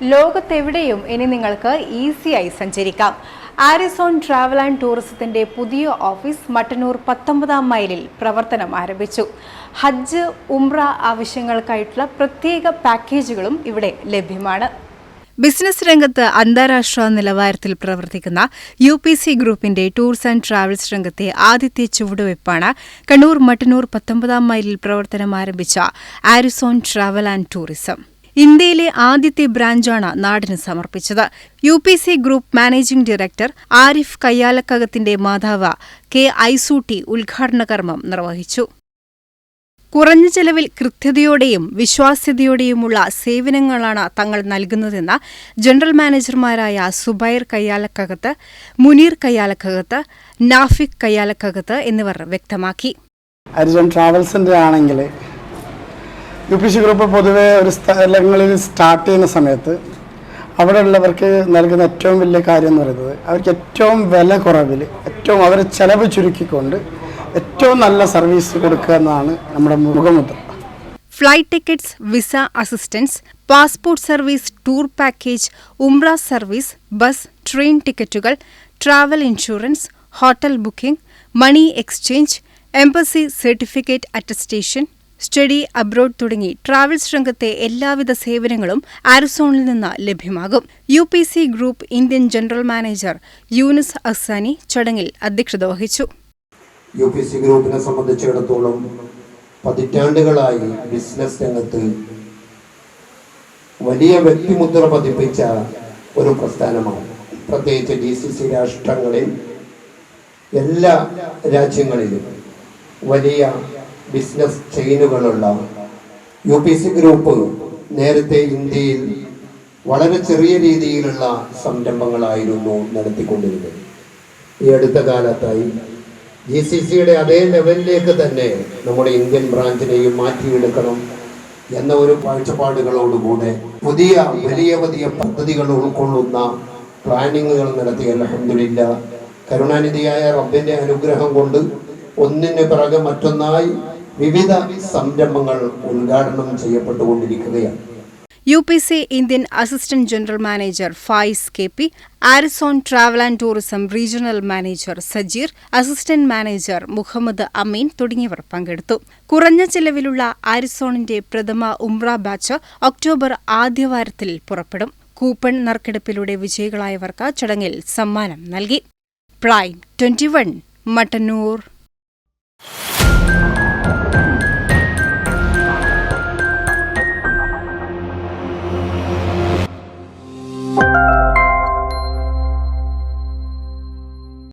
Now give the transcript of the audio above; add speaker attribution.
Speaker 1: ലോകത്തെവിടെയും ഇനി നിങ്ങൾക്ക് ഈസിയായി സഞ്ചരിക്കാം. ആരിസോൺ ട്രാവൽ ആൻഡ് ടൂറിസത്തിന്റെ പുതിയ ഓഫീസ് മട്ടന്നൂർ പത്തൊമ്പതാം മൈലിൽ പ്രവർത്തനം ആരംഭിച്ചു. ഹജ്ജ് ഉംറ ആവശ്യങ്ങൾക്കായിട്ടുള്ള പ്രത്യേക പാക്കേജുകളും ഇവിടെ ലഭ്യമാണ്. ബിസിനസ് രംഗത്ത് അന്താരാഷ്ട്ര നിലവാരത്തിൽ പ്രവർത്തിക്കുന്ന യു പി സി ഗ്രൂപ്പിന്റെ ടൂർസ് ആൻഡ് ട്രാവൽസ് രംഗത്തെ ആദ്യത്തെ ചുവടുവയ്പ്പാണ് കണ്ണൂർ മട്ടന്നൂർ പത്തൊമ്പതാം മൈലിൽ പ്രവർത്തനം ആരംഭിച്ച ആരിസോൺ ട്രാവൽ ആൻഡ് ടൂറിസം. ഇന്ത്യയിലെ ആദ്യത്തെ ബ്രാഞ്ചാണ് നാടിന് സമർപ്പിച്ചത്. U P C group managing director Arif കയ്യാലക്കകത്തിന്റെ മാതാവ് കെ ഐസൂട്ടി ഉദ്ഘാടന കർമ്മം നിർവഹിച്ചു. കുറഞ്ഞ ചെലവിൽ കൃത്യതയോടെയും വിശ്വാസ്യതയോടെയുമുള്ള സേവനങ്ങളാണ് തങ്ങൾ നൽകുന്നതെന്ന് ജനറൽ മാനേജർമാരായ സുബൈർ കയ്യാലക്കകത്ത് മുനീർ കയ്യാലക്കകത്ത് നാഫിക് കയ്യാലക്കകത്ത് എന്നിവർ വ്യക്തമാക്കി.
Speaker 2: അരിജൻ ട്രാവൽസിന്റെ ആണെങ്കിൽ യു പി സി ഗ്രൂപ്പ് പൊതുവെ ഒരു സ്ഥലങ്ങളിൽ സ്റ്റാർട്ട് ചെയ്യുന്ന സമയത്ത് അവിടെ ഉള്ളവർക്ക് നൽകുന്ന ഏറ്റവും വലിയ കാര്യം എന്ന് പറയുന്നത് അവർക്ക് ഏറ്റവും വില കുറവിൽ ഏറ്റവും അവരെ ചെലവ് ചുരുക്കിക്കൊണ്ട് ഏറ്റവും നല്ല സർവീസ് കൊടുക്കുക എന്നാണ് നമ്മുടെ മുഖമുദ്ര.
Speaker 1: Flight tickets visa assistance passport service tour package ഉംറ സർവീസ് ബസ് ട്രെയിൻ ടിക്കറ്റുകൾ travel insurance hotel booking money exchange embassy certificate attestation study abroad തുടങ്ങി ട്രാവൽസ് രംഗത്തെ എല്ലാവിധ സേവനങ്ങളും ആരിസോണിൽ നിന്ന് ലഭ്യമാകും. U P C group Indian general manager Younis Asani ചടങ്ങിൽ അധ്യക്ഷത വഹിച്ചു.
Speaker 3: യു പി സി ഗ്രൂപ്പിനെ സംബന്ധിച്ചിടത്തോളം പതിറ്റാണ്ടുകളായി ബിസിനസ് രംഗത്ത് വലിയ വ്യക്തിമുദ്ര പതിപ്പിച്ച ഒരു പ്രസ്ഥാനമാണ്. പ്രത്യേകിച്ച് ഡി സി സി രാഷ്ട്രങ്ങളിൽ എല്ലാ രാജ്യങ്ങളിലും വലിയ ബിസിനസ് ചെയിനുകളുള്ള യു പി സി ഗ്രൂപ്പ് നേരത്തെ ഇന്ത്യയിൽ വളരെ ചെറിയ രീതിയിലുള്ള സംരംഭങ്ങളായിരുന്നു നടത്തിക്കൊണ്ടിരുന്നത്. ഈ അടുത്ത കാലത്തായി ജി സി സിയുടെ അതേ ലെവലിലേക്ക് തന്നെ നമ്മുടെ ഇന്ത്യൻ ബ്രാഞ്ചിനെയും മാറ്റിയെടുക്കണം എന്ന ഒരു കാഴ്ചപ്പാടുകളോടുകൂടെ പുതിയ വലിയ വലിയ പദ്ധതികൾ ഉൾക്കൊള്ളുന്ന പ്ലാനിങ്ങുകൾ നടത്തി. അലഹമില്ല കരുണാനിധിയായ റബ്ബിന്റെ അനുഗ്രഹം കൊണ്ട് ഒന്നിന് പിറകെ മറ്റൊന്നായി വിവിധ സംരംഭങ്ങൾ ഉദ്ഘാടനം ചെയ്യപ്പെട്ടുകൊണ്ടിരിക്കുകയാണ്.
Speaker 1: U P C Indian assistant general manager Fayiz K P Arizon travel and tourism regional manager Sajeer assistant manager Muhammad Ameen തുടങ്ങിയവർ പങ്കെടുത്തു. കുറഞ്ഞ ചെലവിലുള്ള ആരിസോണിന്റെ പ്രഥമ ഉംറ ബാച്ച് ഒക്ടോബർ ആദ്യവാരത്തിൽ പുറപ്പെടും. കൂപ്പൺ നറുക്കെടുപ്പിലൂടെ വിജയികളായവർക്ക് ചടങ്ങിൽ സമ്മാനം നൽകി. Prime twenty one Mattannur.